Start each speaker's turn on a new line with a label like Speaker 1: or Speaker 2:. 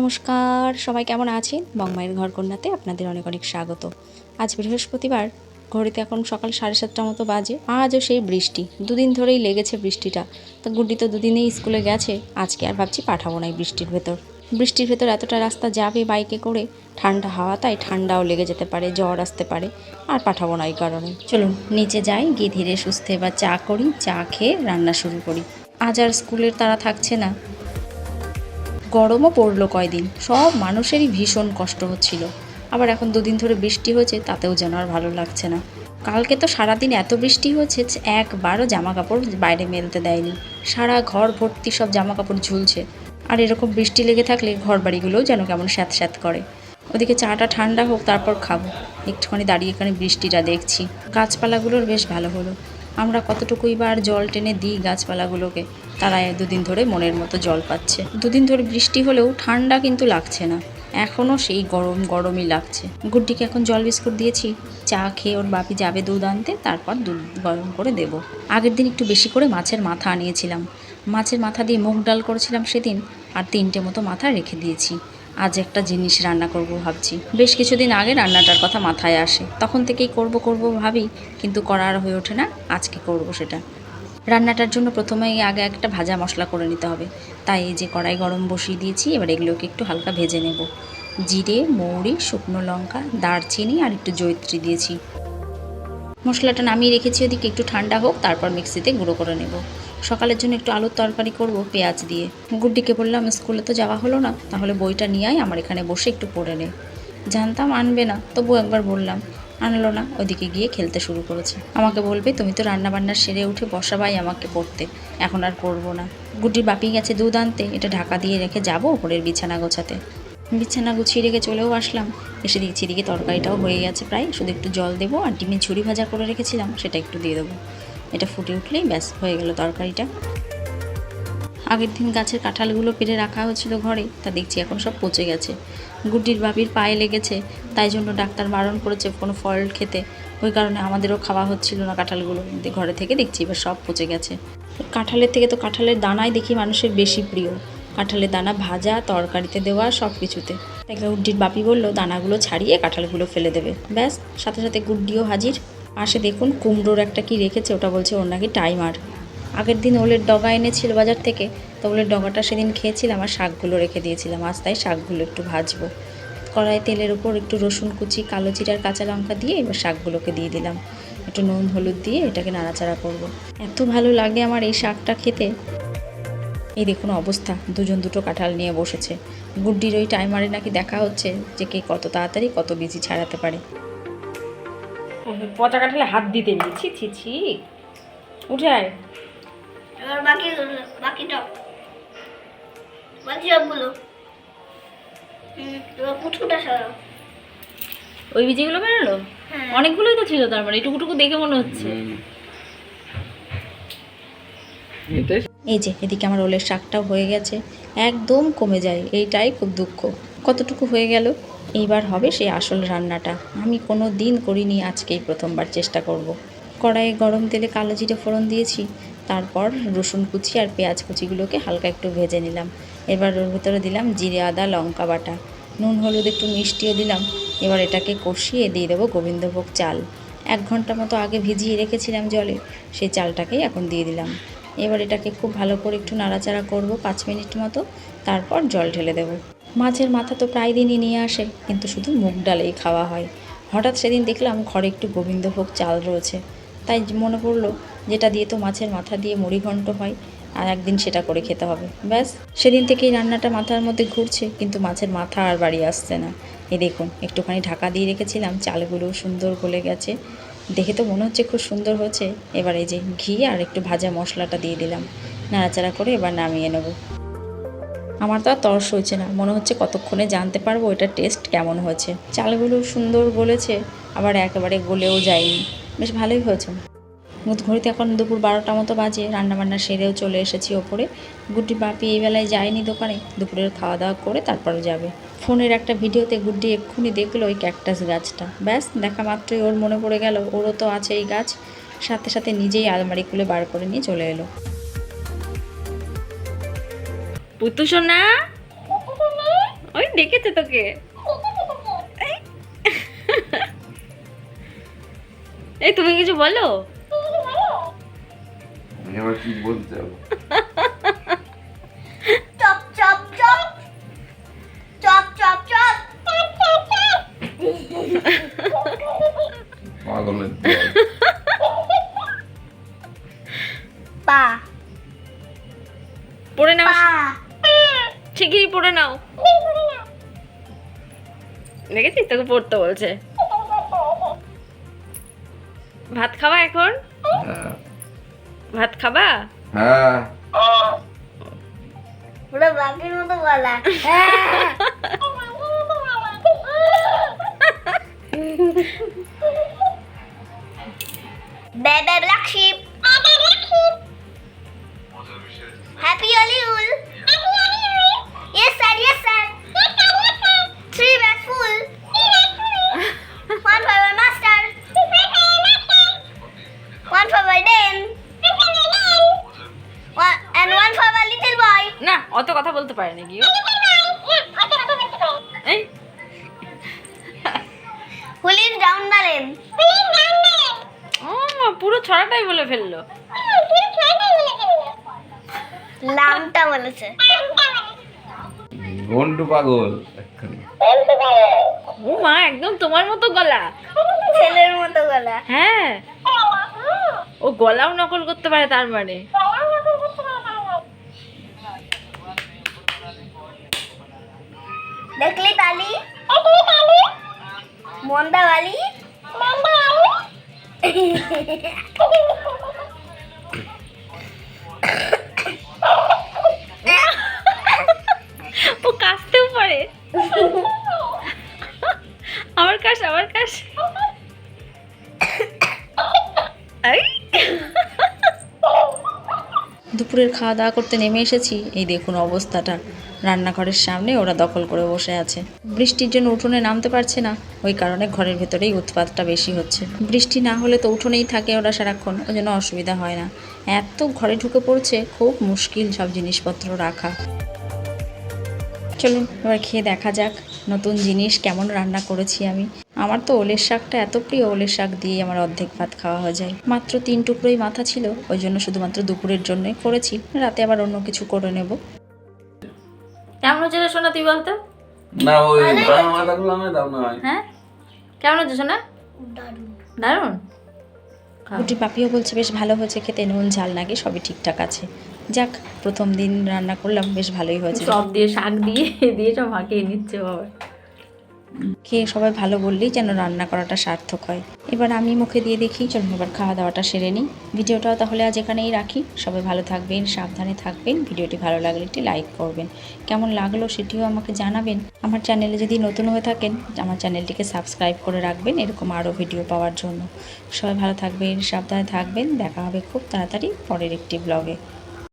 Speaker 1: নমস্কার, সবাই কেমন আছেন? বংমায়ের ঘর কন্যাতে আপনাদের অনেক অনেক স্বাগত। আজ বৃহস্পতিবার, ঘড়িতে এখন সকাল সাড়ে সাতটা মতো বাজে, আজও সেই বৃষ্টি। দুদিন ধরেই লেগেছে বৃষ্টিটা। তো গুড্ডি তো দুদিনেই স্কুলে গেছে, আজকে আর ভাবছি পাঠাবো না বৃষ্টির ভেতর। বৃষ্টির ভেতর এতটা রাস্তা যাবে বাইকে করে, ঠান্ডা হাওয়া, তাই ঠান্ডাও লেগে যেতে পারে, জ্বর আসতে পারে, আর পাঠাবো না এই কারণে। চলুন, নিচে যাই, গিয়ে ধীরে সুস্থে বা চা করি, চা খেয়ে রান্না শুরু করি। আজ আর স্কুলের তারা থাকছে না। গরমও পড়ল কয়দিন। সব মানুষেরই ভীষণ কষ্ট হচ্ছিল। আবার এখন দুদিন ধরে বৃষ্টি হয়েছে, তাতেও যেন আর ভালো লাগছে না। কালকে তো সারাদিন এত বৃষ্টি হয়েছে একবারও জামা কাপড় বাইরে মেলতে দেয়নি। সারা ঘর ভর্তি সব জামা কাপড় ঝুলছে। আর এরকম বৃষ্টি লেগে থাকলে ঘর বাড়িগুলোও যেন কেমন স্যাঁত স্যাঁত করে। ওদিকে চাটা ঠান্ডা হোক, তারপর খাব। একটুখানি দাঁড়িয়ে এখানে বৃষ্টিটা দেখছি। গাছপালাগুলোর বেশ ভালো হলো। আমরা কতটুকুই বা আর জল টেনে দিই গাছপালাগুলোকে, তারা দুদিন ধরে মনের মতো জল পাচ্ছে। দুদিন ধরে বৃষ্টি হলেও ঠান্ডা কিন্তু লাগছে না। এখনও সেই গরম, গরমই লাগছে। গুড্ডিকে এখন জল বিস্কুট দিয়েছি। চা খেয়ে ওর বাপি যাবে দুধ আনতে, তারপর দুধ গরম করে দেব। আগের দিন একটু বেশি করে মাছের মাথা আনিয়েছিলাম। মাছের মাথা দিয়ে মুগ ডাল করেছিলাম সেদিন, আর তিনটে মতো মাথা রেখে দিয়েছি। আজ একটা জিনিস রান্না করব ভাবছি। বেশ কিছুদিন আগে রান্নাটার কথা মাথায় আসে। তখন থেকেই করব করব ভাবি, কিন্তু করা আর হয়ে ওঠে না। আজকে করব সেটা। রান্নাটার জন্য প্রথমেই আগে একটা ভাজা মশলা করে নিতে হবে। তাই এই যে কড়াই গরম বসিয়ে দিয়েছি, এবার এগুলোকে একটু হালকা ভেজে নেব। জিরে, মৌরি, শুকনো লঙ্কা, দারচিনি আর একটু জৈত্রী দিয়েছি। মশলাটা নামিয়ে রেখেছি, ওদিকে একটু ঠান্ডা হোক, তারপর মিক্সিতে গুঁড়ো করে নেব। সকালের জন্য একটু আলুর তরকারি করব, পেঁয়াজ দিয়ে। গুড্ডিকে বললাম, স্কুলে তো যাওয়া হলো না, তাহলে বইটা নিয়ে আয়, আমার এখানে বসে একটু পড়ে নে। জানতাম আনবে না তবু একবার বললাম, আনলো না, ওদিকে গিয়ে খেলতে শুরু করেছে। আমাকে বলবে, তুমি তো রান্না বান্না সেরে উঠে বসাবাই আমাকে পড়তে, এখন আর পড়ব না। গুড্ডির বাপি গেছে দুধ আনতে, এটা ঢাকা দিয়ে রেখে যাব ওপরের বিছানা গোছাতে। বিছানা গুছিয়ে রেখে চলেও আসলাম, এসে দেখছি এদিকে তরকারিটাও হয়ে গেছে প্রায়, শুধু একটু জল দেবো আর ডিমের ঝুড়ি ভাজা করে রেখেছিলাম, সেটা একটু দিয়ে দেবো। এটা ফুটে উঠলেই ব্যাস, হয়ে গেল তরকারিটা। আগের দিন গাছের কাঁঠালগুলো পেরে রাখা হয়েছিল ঘরে, তা দেখছি এখন সব পচে গেছে। গুড্ডির বাপির পায়ে লেগেছে, তাই জন্য ডাক্তার বারণ করেছে কোনো ফল খেতে। ওই কারণে আমাদেরও খাওয়া হচ্ছিল না কাঁঠালগুলো। ঘরে থেকে দেখছি এবার সব পচে গেছে। কাঁঠালের থেকে তো কাঁঠালের দানাই দেখি মানুষের বেশি প্রিয়। কাঁঠালের দানা ভাজা, তরকারিতে দেওয়া, সব কিছুতে। তাই গুড্ডির বাপি বলল, দানাগুলো ছাড়িয়ে কাঁঠালগুলো ফেলে দেবে। ব্যাস, সাথে সাথে গুড্ডিও হাজির। পাশে দেখুন কুমড়োর একটা কি রেখেছে, ওটা বলছে ওর নাকি টাইমার। আগের দিন ওলের ডগা এনেছিল বাজার থেকে, তো ওলের ডগাটা সেদিন খেয়েছিলাম আর শাকগুলো রেখে দিয়েছিলাম। আজ তাই শাকগুলো একটু ভাজবো। কড়াই তেলের উপর একটু রসুন কুচি, কালো জিরার কাঁচা লঙ্কা দিয়ে এবার শাকগুলোকে দিয়ে দিলাম। একটু নুন, হলুদ দিয়ে এটাকে নাড়াচাড়া করব। এত ভালো লাগে আমার এই শাকটা খেতে। এই দেখুন অবস্থা, দুজন দুটো কাঁঠাল নিয়ে বসেছে। গুড্ডির ওই টাইমারে নাকি দেখা হচ্ছে যে কে কত তাড়াতাড়ি কত বিজি ছাড়াতে পারে। পচা কাঁঠালে হাত দিতে নেই। ছি ছি ছি। উঠে আয়।
Speaker 2: এবার বাকি বাকিটা বাকি সবগুলো। এবার সরাও
Speaker 1: ওই বীজগুলো বেরোলো?
Speaker 2: হ্যাঁ।
Speaker 1: অনেকগুলোই তো ছিল তার মানে এটুকুটুকু দেখে মনে হচ্ছে। এই যে এদিকে আমার ওলের শাকটাও হয়ে গেছে। একদম কমে যায়। এইটাই খুব দুঃখ। কতটুকু হয়ে গেল? এইবার হবে সেই আসল রান্নাটা। আমি কোনো দিন করিনি আজকেই প্রথমবার চেষ্টা করব। কড়াইয়ে গরম তেলে কালো জিরে ফোড়ন দিয়েছি, তারপর রসুন কুচি আর পেঁয়াজ কুচিগুলোকে হালকা একটু ভেজে নিলাম। এবার ওর ভিতরে দিলাম জিরে, আদা, লঙ্কা বাটা। নুন, হলুদ একটু মিষ্টিও দিলাম। এবার এটাকে কষিয়ে দিয়ে দেবো গোবিন্দভোগ চাল। এক ঘণ্টা মতো আগে ভিজিয়ে রেখেছিলাম জলে সেই চালটাকেই এখন দিয়ে দিলাম। এবার এটাকে খুব ভালো করে একটু নাড়াচাড়া করব পাঁচ মিনিট মতো, তারপর জল ঢেলে দেবো। মাছের মাথা তো প্রায় দিনই নিয়ে আসে, কিন্তু শুধু মুগ ডালেই খাওয়া হয়। হঠাৎ সেদিন দেখলাম ঘরে একটু গোবিন্দভোগ চাল রয়েছে। তাই মনে পড়ল, যেটা দিয়ে তো মাছের মাথা দিয়ে মুড়িঘণ্ট হয়, আর একদিন সেটা করে খেতে হবে। ব্যাস, সেদিন থেকেই রান্নাটা মাথার মধ্যে ঘুরছে, কিন্তু মাছের মাথা আর বাড়ি আসছে না। এই দেখুন, একটুখানি ঢাকা দিয়ে রেখেছিলাম, চালগুলো সুন্দর গলে গেছে। দেখে তো মনে হচ্ছে খুব সুন্দর হয়েছে। এবার এই যে ঘি আর একটু ভাজা মশলাটা দিয়ে দিলাম। নাড়াচাড়া করে এবার নামিয়ে নেব। আমার তো আর তরস হয়েছে না। মনে হচ্ছে কতক্ষণে জানতে পারব এটার টেস্ট কেমন হয়েছে। চালগুলো সুন্দর গলেছে, আবার একেবারে গলেও যায়নি। বেশ ভালোই হয়েছে। ঘড়িতে এখন দুপুর বারোটা মতো বাজে, রান্নাবান্না সেরেও চলে এসেছি ওপরে। গুড্ডি বাপি এই বেলায় যায়নি দোকানে, দুপুরের খাওয়া দাওয়া করে তারপরে যাবে। ফোনের একটা ভিডিওতে গুড্ডি এক্ষুনি দেখল ওই ক্যাকটাস গাছটা। ব্যাস, দেখা মাত্রই ওর মনে পড়ে গেল, ওরও তো আছে এই গাছ। সাথে সাথে নিজেই আলমারি খুলে বার করে নিয়ে চলে এলো। পুতু সোনা ওই দেখেছে তোকে। এই। তুমি কিছু বলো?
Speaker 3: কি বলতে
Speaker 1: শিগগিরই পড়ে নাও। দেখেছিস? তোকে পড়তে বলছে। ভাত খাবা এখন?
Speaker 3: হ্যাঁ।
Speaker 1: ভাত খাবা?
Speaker 3: হ্যাঁ।
Speaker 2: পুরো বাঘের মতো গলা। Bebe black sheep. Happy Hollywood. Yes
Speaker 1: পারে নাকি? এই।
Speaker 2: lane?
Speaker 1: ও পুরো ছড়াটাই বলে ফেলল।
Speaker 2: লামটা বলেছে।
Speaker 3: গন্ডু পাগল
Speaker 1: ও মা একদম তোমার মতো গলা।
Speaker 2: ছেলের মতো গলা।
Speaker 1: হ্যাঁ। ও গলাও নকল করতে পারে তার মানে।
Speaker 2: দেখলি তালি মন্দা বালি?
Speaker 1: ও কাশতেও পারে। আবার কাশ আবার কাশ। দুপুরের খাওয়া দাওয়া করতে নেমে এসেছি। এই দেখুন অবস্থাটা। রান্নাঘরের সামনে ওরা দখল করে বসে আছে। বৃষ্টির জন্য উঠোনে নামতে পারছে না। ওই কারণে ঘরের ভেতরেই উৎপাতটা বেশি হচ্ছে। বৃষ্টি না হলে তো উঠোনেই থাকে ওরা সারাক্ষণ, ওই জন্য অসুবিধা হয় না। এত ঘরে ঢুকে পড়ছে, খুব মুশকিল সব জিনিসপত্র রাখা। চলুন, এবার খেয়ে দেখা যাক নতুন জিনিস কেমন রান্না করেছি আমি। আমার তো ওলের শাকটা এত প্রিয়, ওলের শাক দিয়ে আমার অর্ধেক ভাত খাওয়া হয়ে যায়। মাত্র তিন টুকরোই মাথা ছিল, ওই জন্য শুধুমাত্র দুপুরের জন্যই করেছি। রাতে আবার অন্য কিছু করে নেব। কেমন হচ্ছে রে সোনা তুই বলতো?
Speaker 3: না ওই মাথাগুলো আমি দাও না
Speaker 1: হ্যাঁ। কেমন হচ্ছে সোনা? দারুণ। গুটি পাপিও বলছে বেশ ভালো হয়েছে খেতে নুন ঝাল নাকি? সবই ঠিকঠাক আছে। যাক প্রথম দিন রান্না করলাম বেশ ভালোই হয়েছে। সব দিয়ে শাক দিয়ে দিয়ে সব হাঁকিয়ে নিচ্ছে বাবা। খেয়ে সবাই ভালো বললেই যেন রান্না করাটা সার্থক হয়। এবার আমি মুখে দিয়ে দেখি, চলুন এবার খাওয়া দাওয়াটা সেরে নিই। ভিডিওটাও তাহলে আজ এখানেই রাখি। সবাই ভালো থাকবেন, সাবধানে থাকবেন। ভিডিওটি ভালো লাগলে একটি লাইক করবেন। কেমন লাগল সেটিও আমাকে জানাবেন। আমার চ্যানেলে যদি নতুন হয়ে থাকেন, আমার চ্যানেলটিকে সাবস্ক্রাইব করে রাখবেন, এরকম আরও ভিডিও পাওয়ার জন্য। সবাই ভালো থাকবেন, সাবধানে থাকবেন। দেখা হবে খুব তাড়াতাড়ি পরের একটি ব্লগে।